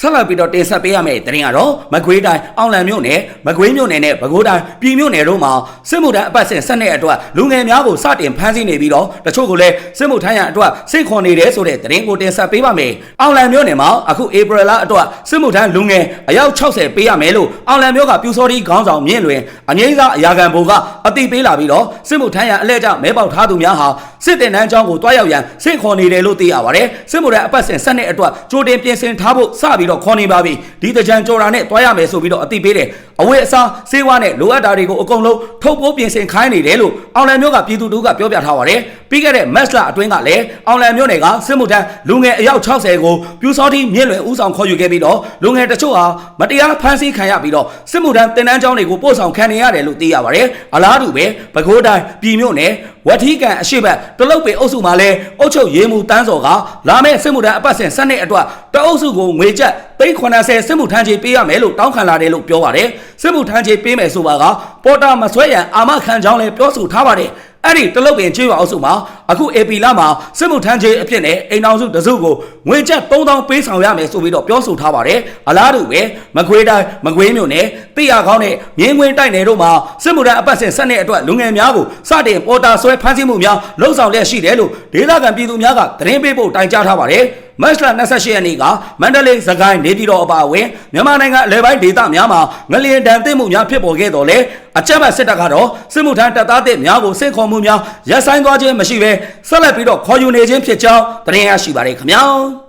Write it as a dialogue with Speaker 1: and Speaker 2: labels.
Speaker 1: ဆက်လက်ပြီးတော့တင်ဆက်ပေးရမယ့်သတင်းကတော့မကွေးတိုင်းအောင်လံမြို့နယ်မကွေးမြို့နယ်နဲ့ပဲခူးတိုင်းပြည်မြို့နယ်တို့မှာစစ်မှုထမ်းအပတ်စဉ်ဆက်တဲ့အတွက်လူငယ်များကိုစတင်ဖမ်းဆီးနေပြီးတော့တချို့ကလည်းစစ်မှုထမ်းရန်အတွက်စိတ်ခွန်နေတယ်ဆိုတဲ့သတင်းကိုတင်ဆက်ပေးပါမယ်။အောင်လံမြို့နယ်မှာအခုဧပြီလအတွက်စစ်မှုထမ်းလူငယ်အယောက်60ပေးရမယ်လို့အောင်လံမြို့ကပြူစောတိခေါင်းဆောင်မြင့်လွင်အငိမ့်စားအရာခံဘုံကအတိပေးလာပြီးတော့စစ်မှုထမ်းရန်အလဲကျမဲပေါက်ထားသူများဟာစစ်တင်တန်းကျောင်းကိုတွားရောက်ရန်စိတ်ခွန်နေတယ်လို့သိရပါတယ်။စစ်မှုထမ်းအပတ်စဉ်ဆက်တဲ့အတွက်ကြိုတင်ပြင်ဆင်ထားဖို့စပြီးတော့ခေါ်နေပါပြီဒီတကြံကြော်တာနဲ့တွားရမယ်ဆိုပြီးတော့အတိပေးတယ်အဝတ်အစားစေဝါနဲ့လိုအပ်တာတွေကိုအကုန်လုံးထုတ်ပိုးပြင်ဆင်ခိုင်းနေတယ်လို့အောင်လံမျိုးကပြည်သူတို့ကပြောပြထားပါတယ်ပြီးခဲ့တဲ့မက်စလာအတွင်းကလည်းအောင်လံမျိုးနယ်ကစစ်မှုထမ်းလူငယ်အယောက်60ကိုပြူစောတိမြင့်လွယ်ဦးဆောင်ခေါ်ယူခဲ့ပြီးတော့လူငယ်တချို့ဟာမတရားဖမ်းဆီးခံရပြီးတော့စစ်မှုထမ်းတင်တန်းကျောင်းတွေကိုပို့ဆောင်ခံနေရတယ်လို့သိရပါတယ်အလားတူပဲပဲခူးတိုင်းပြည်မြို့နယ် ဝက်ထီကန်အရှိတ်တလုတ်ပေအုပ်စုမှာလဲအုပ်ချုပ်ရေးမှုတန်းစော်ကလာမယ့်စစ်မှုထမ်းအပတ်စဉ်ဆက်နှစ်အတွက်တအုပ်စုကိုငွေကျပ်သိန်း80စစ်မှုထမ်းကြီးပေးရမယ်လို့တောင်းခံလာတယ်လို့ပြောပါတယ်စစ်မှုထမ်းကြီးပေးမယ်ဆိုပါကပေါ်တာမဆွဲရန်အာမခံကြောင်းလဲပြောဆိုထားပါတယ် အဲ့ဒီတလုတ်ပင်ချေးရွာအုပ်စုမှာအခု AP လာမှာစစ်မှုထမ်းကြီးအဖြစ်နဲ့အိမ်အောင်စုတစုကိုငွေကျပ်3000ပေးဆောင်ရမယ်ဆိုပြီးတော့ပြောဆိုထားပါတယ်အလားတူပဲမကွေးတိုင်းမကွေးမြို့နယ်တိရကောင်းနဲ့မြင်းငွေတိုက်နယ်တို့မှာစစ်မှုထမ်းအပတ်စဉ်ဆက်တဲ့အတွက်လူငယ်များကိုစတင်ပေါ်တာဆွဲဖမ်းဆီးမှုများလှုံ့ဆော်လျက်ရှိတယ်လို့ဒေသခံပြည်သူများကသတင်းပေးဖို့တိုင်ကြားထားပါတယ် မတ်လ28ရက်နေ့ကမန္တလေးစကိုင်းနေပြည်တော်အပါအဝင်မြန်မာနိုင်ငံအလဲပိုင်းဒေသများမှာငလျင်တန်သိမှုများဖြစ်ပေါ်ခဲ့တော်လဲအကြမ်းဖက်စစ်တပ်ကတော့စစ်မှုထမ်းတပ်သားတစ်များကိုစိတ်ခေါ်မှုများရပ်ဆိုင်းသွားခြင်းမရှိဘဲဆက်လက်ပြီးတော့ခေါ်ယူနေခြင်းဖြစ်ကြောင်းသတင်းရရှိပါတယ်ခင်ဗျာ